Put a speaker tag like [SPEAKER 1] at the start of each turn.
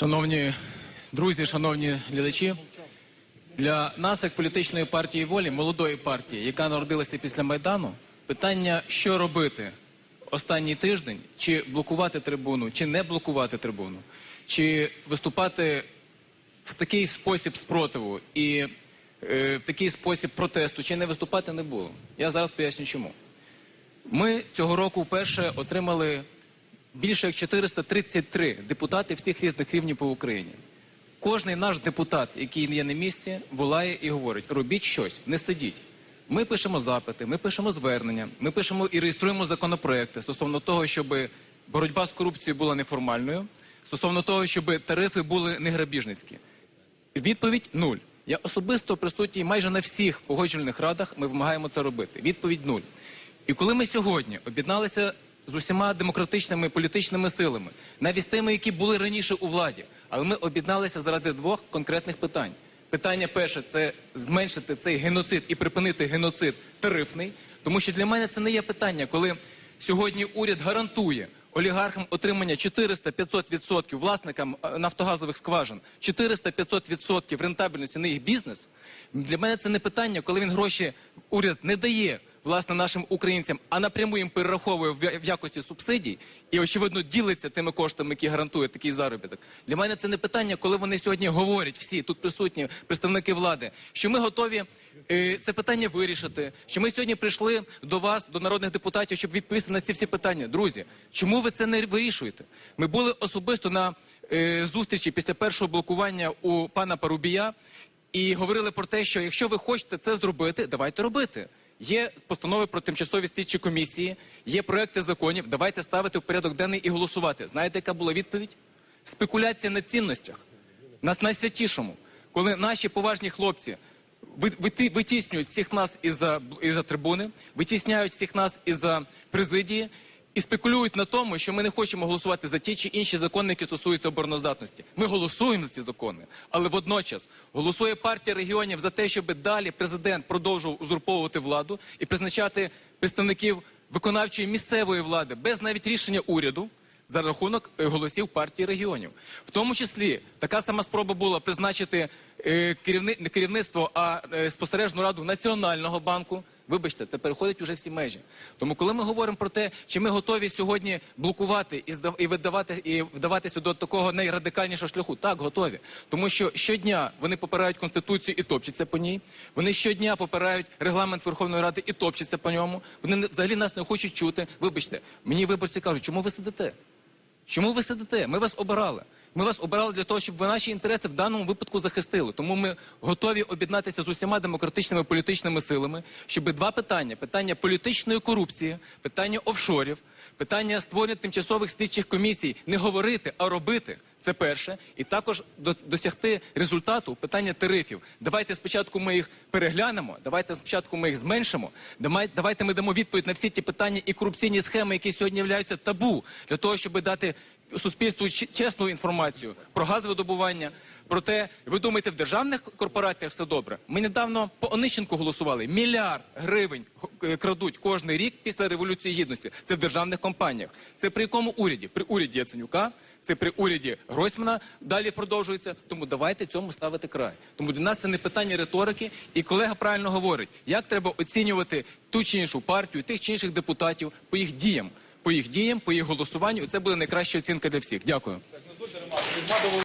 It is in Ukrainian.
[SPEAKER 1] Шановні друзі, шановні глядачі, для нас, як політичної партії волі, молодої партії, яка народилася після Майдану, питання, що робити останній тиждень, чи блокувати трибуну, чи не блокувати трибуну, чи виступати в такий спосіб спротиву і е, в такий спосіб протесту, чи не виступати не було. Я зараз поясню чому. Ми цього року вперше отримали більше як 433 депутати всіх різних рівнів по Україні. Кожний наш депутат, який є на місці, волає і говорить: робіть щось, не сидіть. Ми пишемо запити, ми пишемо звернення, ми пишемо і реєструємо законопроекти стосовно того, щоб боротьба з корупцією була неформальною, стосовно того, щоб тарифи були не грабіжницькі. Відповідь нуль. Я особисто присутній майже на всіх погоджувальних радах. Ми вимагаємо це робити. Відповідь нуль. І коли ми сьогодні об'єдналися з усіма демократичними політичними силами, навіть з тими, які були раніше у владі, але ми об'єдналися заради двох конкретних питань. Питання перше це зменшити цей геноцид і припинити геноцид тарифний, тому що для мене це не є питання, коли сьогодні уряд гарантує олігархам отримання 400-500% власникам е, нафтогазових скважин, 400-500% рентабельності на їх бізнес. Для мене це не питання, коли він гроші уряд не дає власне нашим українцям, а напряму їм перераховує в якості субсидій і очевидно ділиться тими коштами, які гарантує такий заробіток. Для мене це не питання, коли вони сьогодні говорять всі тут присутні представники влади, що ми готові е, це питання вирішити. Що ми сьогодні прийшли до вас, до народних депутатів, щоб відповісти на ці всі питання. Друзі, чому ви це не вирішуєте? Ми були особисто на е, зустрічі після першого блокування у пана Парубія і говорили про те, що якщо ви хочете це зробити, давайте робити. Є постанови про тимчасові слідчі комісії, є проекти законів. Давайте ставити в порядок денний і голосувати. Знаєте, яка була відповідь? Спекуляція на цінностях. Нас найсвятішому, коли наші поважні хлопці ви- витіснюють всіх нас із-за із трибуни, витісняють всіх нас із-за президії і спекулюють на тому, що ми не хочемо голосувати за ті чи інші закони, які стосуються обороноздатності. Ми голосуємо за ці закони, але водночас голосує партія регіонів за те, щоб далі президент продовжував узурповувати владу і призначати представників виконавчої місцевої влади без навіть рішення уряду за рахунок е, голосів партії регіонів. В тому числі така сама спроба була призначити е, керівни, не керівництво, а е, спостережну раду Національного банку. Вибачте, це переходить уже всі межі. Тому, коли ми говоримо про те, чи ми готові сьогодні блокувати і здав- і видавати і вдаватися до такого найрадикальнішого шляху, так готові. Тому що щодня вони попирають конституцію і топчаться по ній. Вони щодня попирають регламент Верховної Ради і топчаться по ньому. Вони взагалі нас не хочуть чути. Вибачте, мені виборці кажуть, чому ви сидите? Чому ви сидите? Ми вас обирали. Ми вас обирали для того, щоб ви наші інтереси в даному випадку захистили. Тому ми готові об'єднатися з усіма демократичними політичними силами, щоб два питання: питання політичної корупції, питання офшорів, питання створення тимчасових слідчих комісій не говорити, а робити. Це перше, і також до- досягти результату питання тарифів. Давайте спочатку ми їх переглянемо. Давайте спочатку ми їх зменшимо. Давай- Давайте ми дамо відповідь на всі ті питання і корупційні схеми, які сьогодні являються табу, для того, щоб дати суспільству чесну інформацію про газовидобування. Про те, ви думаєте, в державних корпораціях все добре? Ми недавно по Онищенку голосували. Мільярд гривень е, крадуть кожний рік після революції гідності. Це в державних компаніях. Це при якому уряді? При уряді Яценюка, це при уряді Гройсмана далі продовжується. Тому давайте цьому ставити край. Тому для нас це не питання риторики. І колега правильно говорить, як треба оцінювати ту чи іншу партію, тих чи інших депутатів по їх діям, по їх діям, по їх голосуванню. Це буде найкраща оцінка для всіх. Дякую.